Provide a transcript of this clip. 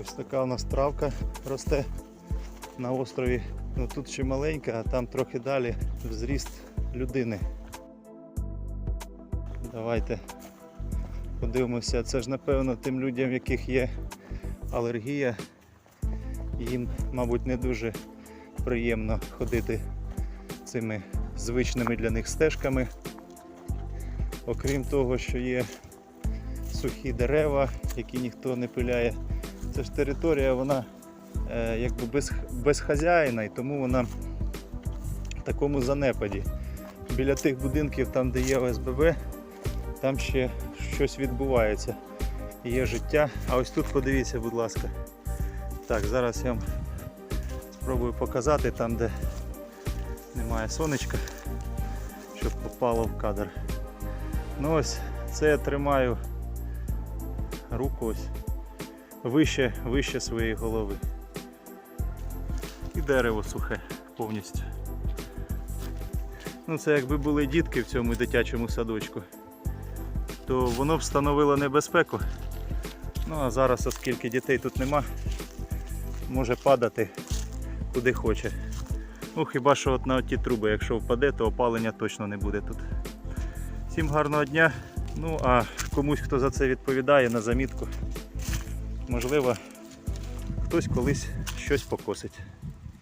Ось така у нас травка росте на острові. Ну тут ще маленька, а там трохи далі в зріст людини. Давайте подивимося. Це ж напевно тим людям, в яких є алергія. Їм, мабуть, не дуже приємно ходити цими звичними для них стежками. Окрім того, що є сухі дерева, які ніхто не пиляє. Це ж територія, вона е, якби без, без хазяїна, і тому вона в такому занепаді. Біля тих будинків, там, де є ОСББ, там ще щось відбувається. Є життя. А ось тут подивіться, будь ласка. Так, зараз я вам спробую показати там, де немає сонечка, щоб попало в кадр. Ну ось це я тримаю руку ось вище, вище своєї голови. І дерево сухе повністю. Ну це якби були дітки в цьому дитячому садочку, то воно б становило небезпеку. Ну а зараз, оскільки дітей тут нема, може падати куди хоче. Ну хіба що от на ті труби, якщо впаде, то опалення точно не буде тут. Всім гарного дня. Ну а комусь, хто за це відповідає на замітку, можливо, хтось колись щось покосить.